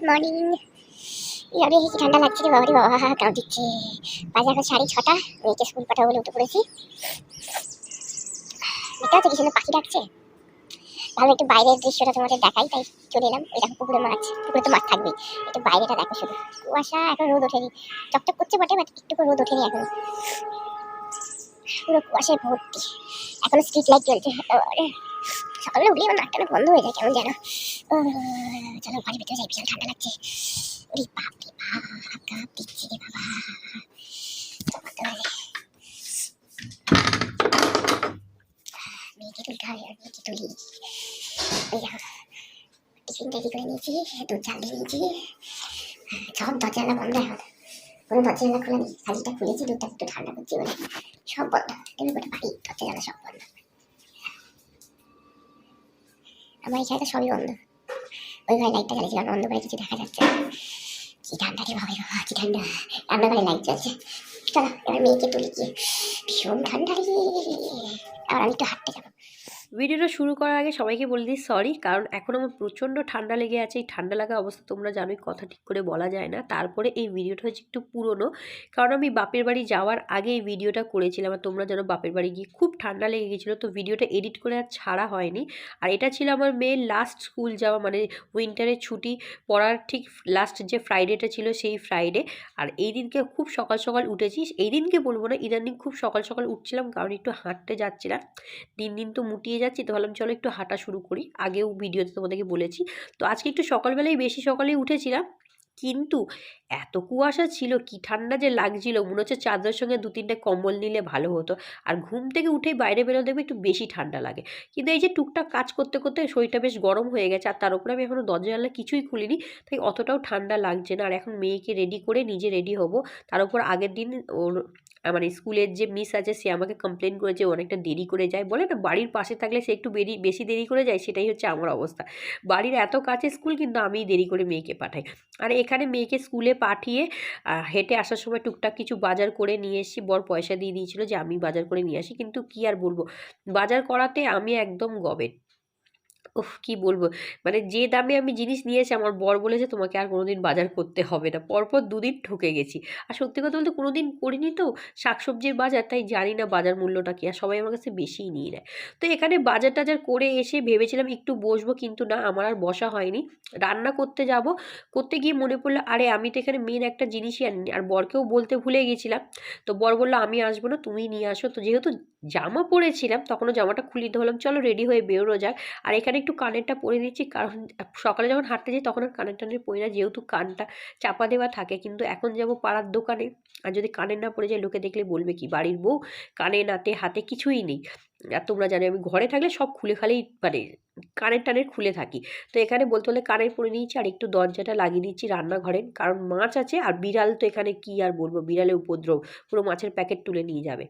Good morning ইয়ারে কি ঠান্ডা লাগছে রে বাবারে বাবা কাউ দিচ্ছে। বাজে এখন সাড়ে ছটা, মেয়েকে স্কুল পাঠাবো বলে উঠে পড়েছি। দেখতে পাচ্ছ কি সুন্দর পাখি ডাকছে? ভালো, একটু বাইরের দৃশ্যটা তোমাদের দেখাই, তাই চলে এলাম। ওই দেখো, পুকুরে মাছ, পুকুরে তো মাছ থাকবেই। একটু বাইরেটা দেখো শুধু। কুয়াশা, এখন রোদ ওঠেনি। চকচক করছে বটে বাট একটু রোদ ওঠেনি এখন। পুরো কুয়াশায় ভর্তি। এখনও স্ট্রিট লাইট চলছে সকালবেলা উঠলে আমার নাকটা বন্ধ হয়ে যায়, কেমন যেন। চলো, বাড়ির ভিতরে যাই বিশাল ঠান্ডা লাগছে। ওরে বাপ রে বাপ কাপ দিচ্ছে রে বাবা। মেয়েকে তুলতে হবে আর মেয়েকে তুলি। টিফিন রেডি করে নিয়েছি, দুধ খুলেছি, দুধটা একটু ঠান্ডা করছি বলে। সব বন্ধ কিন্তু গোটা বাড়ি দরজা জানলা সব বন্ধ। আমার এই তো সবই বন্ধ। ওই ঘরে লাইটটা জ্বালিয়েছিলাম করে কিছু দেখা যাচ্ছে। কি ঠান্ডা রে বাবা রে বাবা, কি ঠান্ডা। রান্নাঘরে লাইট জ্বলছে। চলো, এবার মেয়েকে তুলি গিয়ে। ভীষণ ঠান্ডা রে। আর আমি একটু হাঁটতে যাব। ভিডিওটা শুরু করার আগে সবাইকে বলে দিই সরি কারণ এখন আমার প্রচণ্ড ঠান্ডা লেগে আছে। এই ঠান্ডা লাগা অবস্থা তোমরা জানোই, কথা ঠিক করে বলা যায় না। তারপরে এই ভিডিওটা হচ্ছে একটু পুরনো, কারণ আমি বাপের বাড়ি যাওয়ার আগে এই ভিডিওটা করেছিলাম। আর তোমরা জানো বাপের বাড়ি গিয়ে খুব ঠান্ডা লেগে গেছিল, তো ভিডিওটা এডিট করে আর ছাড়া হয়নি। আর এটা ছিল আমার মেয়ের লাস্ট স্কুল যাওয়া মানে উইন্টারের ছুটি পড়ার ঠিক লাস্ট যে ফ্রাইডেটা ছিল সেই ফ্রাইডে আর এই দিনকে খুব সকাল সকাল উঠেছি। এই দিনকে বলব না, ইদানিং খুব সকাল সকাল উঠছিলাম, কারণ একটু হাঁটতে যাচ্ছিলাম। দিন দিন তো মুটিয়ে যাচ্ছি, তো ভাবলাম চলো একটু হাঁটা শুরু করি। আগেও ভিডিওতে তোমাদেরকে বলেছি। তো আজকে একটু সকালবেলায় বেশি সকালেই উঠেছিলাম, কিন্তু এত কুয়াশা ছিল কি ঠান্ডা যে লাগছিল। মনে হচ্ছে চাদরের সঙ্গে দু তিনটে কম্বল নিলে ভালো হতো। আর ঘুম থেকে উঠেই বাইরে বেরোলে দেখবে একটু বেশি ঠান্ডা লাগে। কিন্তু এই যে টুকটাক কাজ করতে করতে শরীরটা বেশ গরম হয়ে গেছে আর তার উপরে আমি এখনও দরজা জানলা কিছুই খুলিনি তাই অতটাও ঠান্ডা লাগছে না। আর এখন মেয়েকে রেডি করে নিজে রেডি হব। তার উপর আগের দিন ওর আহ, মানে স্কুলের যে মিস আছে সে আমাকে কমপ্লেন করেছে অনেকটা দেরি করে যায়। বলে না বাড়ির পাশে থাকলে সে একটু বেরি বেশি দেরি করে যায় সেটাই হচ্ছে আমার অবস্থা। বাড়ির এত কাছে স্কুল কিন্তু আমিই দেরি করে মেয়েকে পাঠাই। আর এখানে মেয়েকে স্কুলে পাঠিয়ে হেঁটে আসার সময় টুকটাক কিছু বাজার করে নিয়ে এসেছি বর পয়সা দিয়ে দিয়েছিল যে, আমি বাজার করে নিয়ে আসি। কিন্তু কি আর বলব? বাজার করাতে আমি একদম গবেট। উফ, কি বলব? মানে যে দামে আমি জিনিস নিয়েছি আমার বর বলেছে, তোমাকে আর কোনোদিন বাজার করতে হবে না। পরপর দুদিন ঠকে গেছি। আর সত্যি কথা বলতে কোনোদিন করিনি তো, শাকসবজির বাজার, তাই জানি না বাজার মূল্যটা কি। আর সবাই আমার কাছে বেশিই নিয়ে নেয়। তো এখানে বাজার টাজার করে এসে ভেবেছিলাম একটু বসবো, কিন্তু না, আমার আর বসা হয়নি। রান্না করতে যাব। করতে গিয়ে মনে পড়ল, আরে আমি তো এখানে মেন একটা জিনিসই আনিনি। আর বরকেও বলতে ভুলে গেছিলাম। তো বর বলল, আমি আসব না তুমি নিয়ে আসো। তো যেহেতু জামা পরেছিলাম, তখনও জামাটা খুলে দিতে হলাম চলো রেডি হয়ে বেরোনো যাক। আর এখানে একটু কানেরটা পরে দিচ্ছি কারণ সকালে যখন হাঁটতে যাই তখন আর কানের টানের পরি না। যেহেতু কানটা চাপা দেওয়া থাকে কিন্তু এখন যাব পাড়ার দোকানে। আর যদি কানের না পড়ে যায় লোকে দেখলে বলবে কি, বাড়ির বউ কানে, নাতে, হাতে কিছুই নেই। আর তোমরা জানো আমি ঘরে থাকলে সব খুলে খালেই মানে কানের টানের খুলে থাকি। তো এখানে বলতে হলে কানের পরে নিয়েছি আর একটু দরজাটা লাগিয়ে দিচ্ছি রান্নাঘরের কারণ মাছ আছে আর বিড়াল তো এখানে কি আর বলব? বিড়ালে উপদ্রব। পুরো মাছের প্যাকেট তুলে নিয়ে যাবে।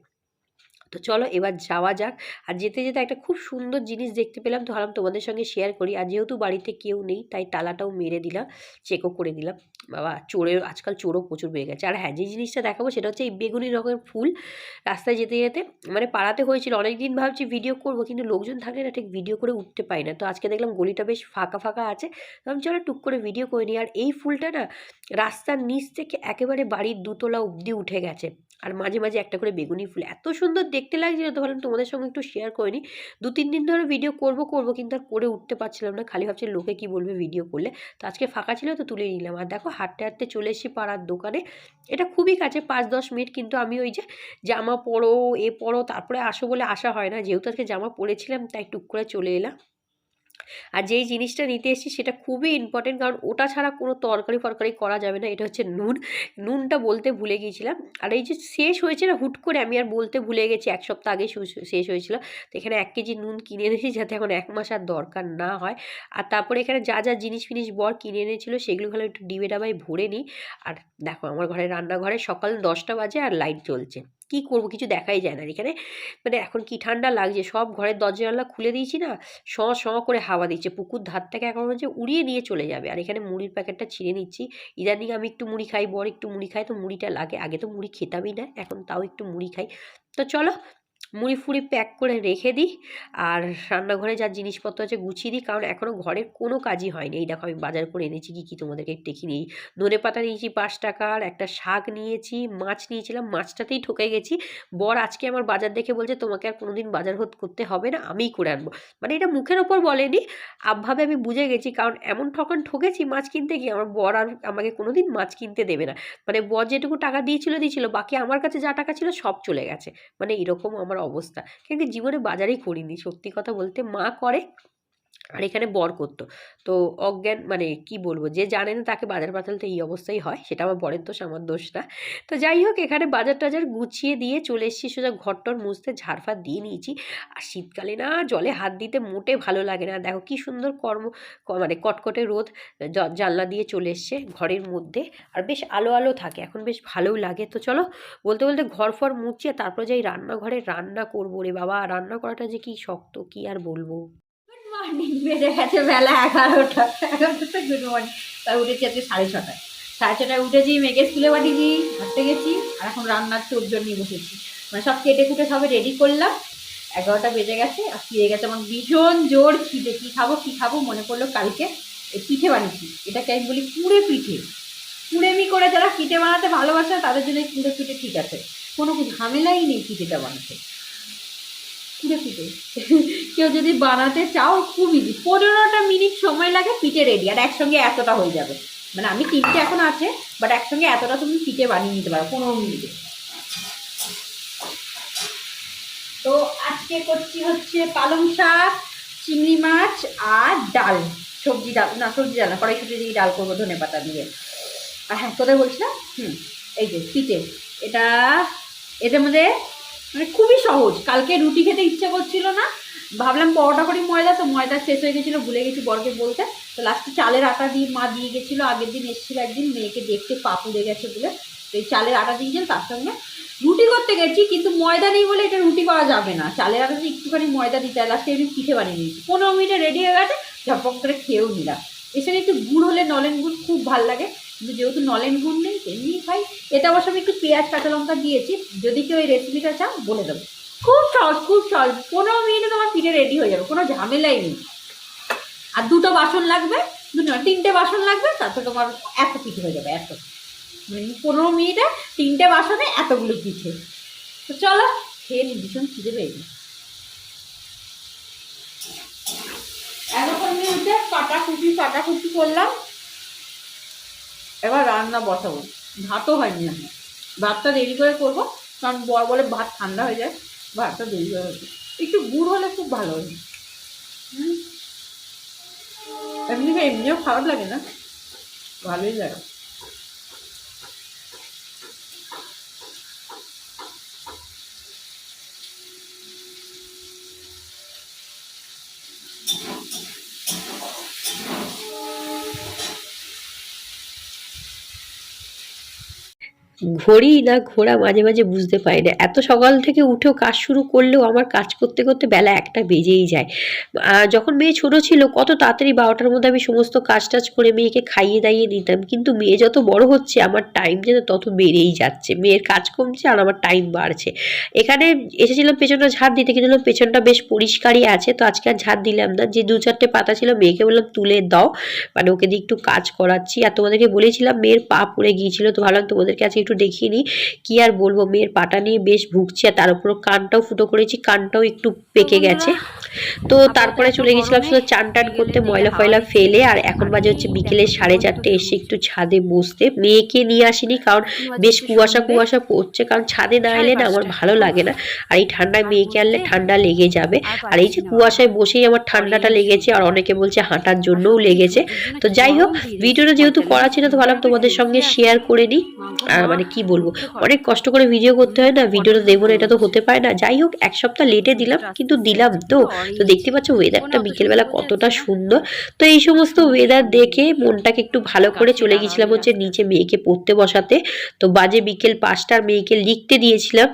তো চলো এবার যাওয়া যাক। আর যেতে যেতে একটা খুব সুন্দর জিনিস দেখতে পেলাম। তো ভাবলাম তোমাদের সঙ্গে শেয়ার করি। আর যেহেতু বাড়িতে কেউ নেই, তাই তালাটাও মেরে দিলাম চেকও করে দিলাম বাবা, চোরের, আজকাল চোরও প্রচুর বেড়ে গেছে। আর হ্যাঁ যে জিনিসটা দেখাবো সেটা হচ্ছে এই বেগুনি রকমের ফুল। রাস্তায় যেতে যেতে মানে পাড়াতে হয়েছিল। অনেক দিন ভাবছি ভিডিও করব, কিন্তু লোকজন থাকলে না ঠিক ভিডিও করে উঠতে পাই না। তো আজকে দেখলাম গলিটা বেশ ফাঁকা ফাঁকা আছে। আমি চলো টুক করে ভিডিও করে নিই। আর এই ফুলটা না রাস্তার নিচ থেকে একেবারে বাড়ির দুতলা অবধি উঠে গেছে। আর মাঝে মাঝে একটা করে বেগুনি ফুল। এত সুন্দর দেখতে লাগছিল তো ভাবলাম তোমাদের সঙ্গে একটু শেয়ার করে নিই দু তিন দিন ধরে ভিডিও করব করব, কিন্তু আর করে উঠতে পারছিলাম না। খালি ভাবছি লোকে কি বলবে ভিডিও করলে। তো আজকে ফাঁকা ছিল তো তুলে নিলাম। আর দেখো, হাঁটতে হাঁটতে চলে এসেছি পাড়ার দোকানে। এটা খুবই কাছে পাঁচ দশ মিনিট। কিন্তু আমি ওই যে জামা পরো, এ পরো, তারপরে আসো বলে আসা হয় না। যেহেতু আজকে জামা পরেছিলাম, তাই টুক করে চলে এলাম। আর যেই জিনিসটা নিতে এসেছি সেটা খুবই ইম্পর্টেন্ট কারণ ওটা ছাড়া কোনো তরকারি ফরকারি করা যাবে না, এটা হচ্ছে নুন। নুনটা বলতে ভুলে গিয়েছিলাম। আর এই যে শেষ হয়েছে না, হুট করে আমি আর বলতে ভুলে গেছি, এক সপ্তাহ আগে শেষ হয়েছিল। তো এখানে এক কেজি নুন কিনে এনেছি যাতে এখন এক মাস আর দরকার না হয়। আর তারপরে এখানে যা যা জিনিস ফিনিস বর কিনে এনেছিল সেগুলো ভালো একটু ডিবে ডাবায় ভরে নিই। আর দেখো, আমার ঘরে রান্নাঘরে সকাল দশটা বাজে আর লাইট জ্বলছে। কি করব কিছু দেখাই যায় না। এখানে মানে এখন কি ঠান্ডা লাগছে, সব ঘরের দরজা জানলা খুলে দিয়েছি না স স করে হাওয়া দিচ্ছে। পুকুর ধার থেকে এখন হচ্ছে উড়িয়ে নিয়ে চলে যাবে। আর এখানে মুড়ির প্যাকেটটা ছিঁড়ে নিচ্ছি। ইদানিং আমি একটু মুড়ি খাই, বর একটু মুড়ি খাই তো মুড়িটা লাগে। আগে তো মুড়ি খেতামই না, এখন তাও একটু মুড়ি খাই। তো চলো মুড়ি ফুড়ি প্যাক করে রেখে দিই। আর রান্নাঘরে যা জিনিসপত্র আছে গুছিয়ে দিই, কারণ এখনও ঘরের কোনো কাজই হয়নি। এই দেখো আমি বাজার করে এনেছি, কী কী তোমাদেরকে দেখি নিই ধনে পাতা নিয়েছি পাঁচ টাকার একটা শাক নিয়েছি, মাছ নিয়েছিলাম, মাছটাতেই ঠকে গেছি। বর আজকে আমার বাজার দেখে বলছে, তোমাকে আর কোনোদিন বাজার হোত করতে হবে না, আমিই করে আনব। মানে এটা মুখের ওপর বলেনি, আবভাবে আমি বুঝে গেছি, কারণ এমন ঠকান ঠকেছি মাছ কিনতে গিয়ে, আমার বর আর আমাকে কোনোদিন মাছ কিনতে দেবে না। মানে বর যেটুকু টাকা দিয়েছিল দিয়েছিল, বাকি আমার কাছে যা টাকা ছিল সব চলে গেছে। মানে এরকম আমার অবস্থা। কিন্তু জীবনে বাজারেই করিনি। সত্যি কথা বলতে মা করে আর এখানে বর করতো। তো অজ্ঞান মানে কি বলব? যে জানে না তাকে বাজার পাঠালে এই অবস্থাই হয়, সেটা আমার বরের দোষ, আমার দোষ না। তো যাই হোক, এখানে বাজার টাজার গুছিয়ে দিয়ে চলে এসেছি, সোজা ঘরটর মুছতে ঝাড়ফাড় দিয়ে নিয়েছি। আর শীতকালে না জলে হাত দিতে মোটে ভালো লাগে না। দেখো কি সুন্দর কর্ম মানে কটকটে রোদ জানলা দিয়ে চলে এসছে ঘরের মধ্যে। আর বেশ আলো আলো থাকে, এখন বেশ ভালোও লাগে। তো চলো, বলতে বলতে ঘর ফর মুছিয়ে তারপর যাই রান্নাঘরে রান্না করব রে বাবা। রান্না করাটা যে কি শক্ত, কি আর বলব? মর্নিং বেজে গেছে বেলা এগারোটা। এগারোটা গুড মর্নিং তার উঠেছি আজকে সাড়ে ছটায়। সাড়ে ছটায় উঠেছি, মেয়েকে স্কুলে পাঠিয়েছি হাঁটতে গেছি, আর এখন রান্নার চোদ্জন নিয়ে বসেছি। মানে সব কেটে কুটে সবে রেডি করলাম। এগারোটা বেজে গেছে, আর ফিরে গেছে আমার ভীষণ জোর খিদে। কী খাব কী খাব, মনে পড়ল কালকে এই পিঠে বানিয়েছি। এটাকে আমি বলি কুড়ে পিঠে। কুড়েমি করে যারা পিঠে বানাতে ভালোবাসে, তাদের জন্য কুড়ে পিঠে ঠিক আছে। কোনো ঝামেলাই নেই পিঠেটা বানাতে। কুড়ে পিঠে কেউ যদি বানাতে চাও, খুব ইজি পনেরোটা মিনিট সময় লাগে পিঠে রেডি আর একসঙ্গে এতটা হয়ে যাবে। মানে আমি তিনটে এখন আছে বাট একসঙ্গে এতটা তুমি পিঠে বানিয়ে নিতে পারো, পনেরো মিনিটে। তো আজকে করছি হচ্ছে পালং শাক, চিংড়ি মাছ, আর ডাল। সবজি ডাল, না, সবজি ডাল না, কড়াইশুটি দিয়ে ডাল করব, ধনে পাতা দিয়ে। আর হ্যাঁ কোথায় বলছিলাম হুম, এই যে, পিঠে। এটা এটার মধ্যে মানে খুবই সহজ। কালকে রুটি খেতে ইচ্ছে করছিল না। ভাবলাম পরোটা করি ময়দা, তো ময়দা শেষ হয়ে গেছিল, ভুলে গেছি বরকে বলতে। তো লাস্টে চালের আটা দিয়ে মা দিয়ে গেছিল, আগের দিন এসেছিল একদিন, মেয়েকে দেখতে পা পুড়ে গেছে বলে। তো এই চালের আটা দিয়েছেন তার সঙ্গে রুটি করতে গেছি, কিন্তু ময়দা নেই বলে এটা রুটি করা যাবে না। চালের আটাতে একটুখানি ময়দা দিতে হয় লাস্টে আমি পিঠে বানিয়ে নিয়েছি। পনেরো মিনিটে রেডি হয়ে গেছে ঝপক করে খেয়েও নিলাম। সঙ্গে একটু গুড় হলে নলেন গুড় খুব ভালো লাগে। কিন্তু যেহেতু নলেন গুণ নেই, তেমনি খাই এটা অবশ্য আমি একটু পেঁয়াজ, কাঁচা লঙ্কা দিয়েছি। যদি কেউ এই রেসিপিটা চাও, বলে দেবো। খুব সহজ খুব সহজ। পনেরো মিনিটে তোমার পিঠে রেডি হয়ে যাবে, কোনো ঝামেলাই নেই। আর দুটো বাসন লাগবে, দুটো তিনটে বাসন লাগবে, তারপর তোমার এত পিঠে হয়ে যাবে, এত। মানে পনেরো মিনিটে তিনটে বাসনে এতগুলো পিঠে তো চলো, খেয়ে নি ভীষণ খিদে পেয়েছি। এতক্ষণ উঠে কাটাকুটি কাটাকুটি করলাম। এবার রান্না বসাবো। ভাতও হয়নি আমি ভাতটা দেরি করে করব, কারণ বর বলে ভাত ঠান্ডা হয়ে যায়, ভাতটা দেরি করে হচ্ছে একটু গুড় হলে খুব ভালো হয়। এমনি এমনিও খারাপ লাগে না? ভালোই লাগে। ঘড়ি না, ঘোড়া মাঝে মাঝে বুঝতে পারি না। এত সকাল থেকে উঠেও কাজ শুরু করলেও আমার কাজ করতে করতে বেলা একটা বেজেই যায়। যখন মেয়ে ছোট ছিল, কত তাড়াতাড়ি বারোটার মধ্যে আমি সমস্ত কাজ টাজ করে মেয়েকে খাইয়ে দাইয়ে নিতাম। কিন্তু মেয়ে যত বড় হচ্ছে, আমার টাইম যেন তত বেড়েই যাচ্ছে। মেয়ের কাজ কমছে আর আমার টাইম বাড়ছে। এখানে এসেছিলাম, পেছনটা ঝাড় দিতে কিন্তু পেছনটা বেশ পরিষ্কারই আছে। তো আজকে আর ঝাড় দিলাম না। যে দু চারটে পাতা ছিল, মেয়েকে বললাম, তুলে দাও। মানে ওকে দিয়ে একটু কাজ করাচ্ছি। আর তোমাদেরকে বলেছিলাম, মেয়ের পা পড়ে গিয়েছিল। তো ভাবলাম তোমাদেরকে আজকে একটু দেখিয়ে নিই কি আর বলব মেয়ের পাটা নিয়ে বেশ ভুগছি আর তার উপর কানটাও ফুটো করেছি কানটাও একটু পেকে গেছে। তো তারপরে চলে গেছিলাম শুধু চান টান করতে ময়লা ফয়লা ফেলে আর এখন বাজে হচ্ছে বিকেলে সাড়ে চারটে এসে একটু ছাদে বসতে। মেয়েকে নিয়ে আসিনি কারণ বেশ কুয়াশা কুয়াশা পড়ছে কারণ ছাদে না এলে না আমার ভালো লাগে না। আর এই ঠান্ডায় মেয়েকে আনলে ঠান্ডা লেগে যাবে। আর এই যে কুয়াশায় বসেই আমার ঠান্ডাটা লেগেছে আর অনেকে বলছে হাঁটার জন্যও লেগেছে। তো যাই হোক ভিডিওটা যেহেতু করা ছিল তো ভাবলাম তোমাদের সঙ্গে শেয়ার করে নিই। আর মানে কি বলব? অনেক কষ্ট করে ভিডিও করতে হয় না ভিডিওটা দেবো না, এটা তো হতে পারে না। যাই হোক, এক সপ্তাহ লেটে দিলাম, কিন্তু দিলাম তো। তো দেখতে পাচ্ছ ওয়েদারটা বিকেলবেলা কতটা সুন্দর। তো এই সমস্ত ওয়েদার দেখে মনটাকে একটু ভালো করে চলে গেছিলাম হচ্ছে নিচে মেয়েকে পড়তে বসাতে। তো বাজে বিকেল পাঁচটার মেয়েকে লিখতে দিয়েছিলাম।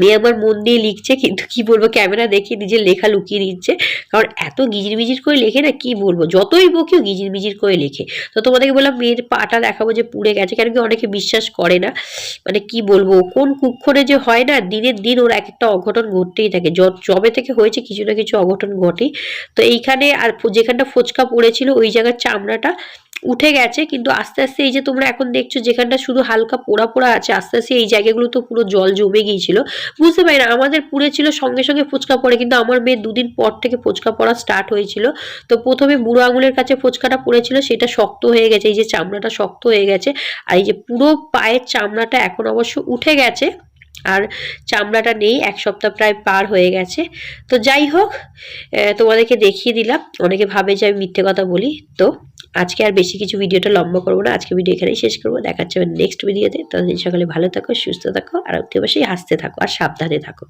মেয়ে আমার মন দিয়ে লিখছে, কিন্তু কি বলব, ক্যামেরা দেখে নিজের লেখা লুকিয়ে দিচ্ছে কারণ এত গিজির মিজির করে লেখে না, কি বলব? যতই বকিও গিজির মিজির করে লেখে। তো তোমাদেরকে বললাম, মেয়ের পাটা দেখাবো যে পুড়ে গেছে, কেন কি অনেকে বিশ্বাস করে না। মানে কি বলব, কোন কুক্ষণে যে হয় না, দিনের দিন ওর এক একটা অঘটন ঘটতেই থাকে। যবে থেকে হয়েছে কিছু না কিছু অঘটন ঘটেই। তো এইখানে আর যেখানটা ফোচকা পড়েছিল, ওই জায়গার চামড়াটা উঠে গেছে, কিন্তু আস্তে আস্তে এই যে তোমরা এখন দেখছ যেখানটা শুধু হালকা পোড়া পোড়া আছে, আস্তে আস্তে এই জায়গাগুলো তো পুরো জল জমে গিয়েছিল। বুঝতে পারি না, আমাদের পুড়ে ছিল সঙ্গে সঙ্গে ফুচকা পড়ে, কিন্তু আমার মেয়ের দুদিন পর থেকে ফুচকা পড়া স্টার্ট হয়েছিল। তো প্রথমে বুড়ো আঙুলের কাছে ফুচকাটা পড়েছিল, সেটা শক্ত হয়ে গেছে, এই যে চামড়াটা শক্ত হয়ে গেছে, আর এই যে পুরো পায়ের চামড়াটা এখন অবশ্য উঠে গেছে, আর চামড়াটা নেই, এক সপ্তাহ প্রায় পার হয়ে গেছে। তো যাই হোক তোমাদেরকে দেখিয়ে দিলাম, অনেকে ভাবে যে আমি মিথ্যে কথা বলি, তো আজকে আর বেশি কিছু ভিডিওটা লম্বা করব না, আজকে ভিডিও এখানেই শেষ করব। দেখাচ্ছে নেক্সট ভিডিওতে। ততদিন সকালে ভালো থাকো, সুস্থ থাকো, আর অতি অবশ্যই হাসতে থাকো আর সাবধানে থাকো।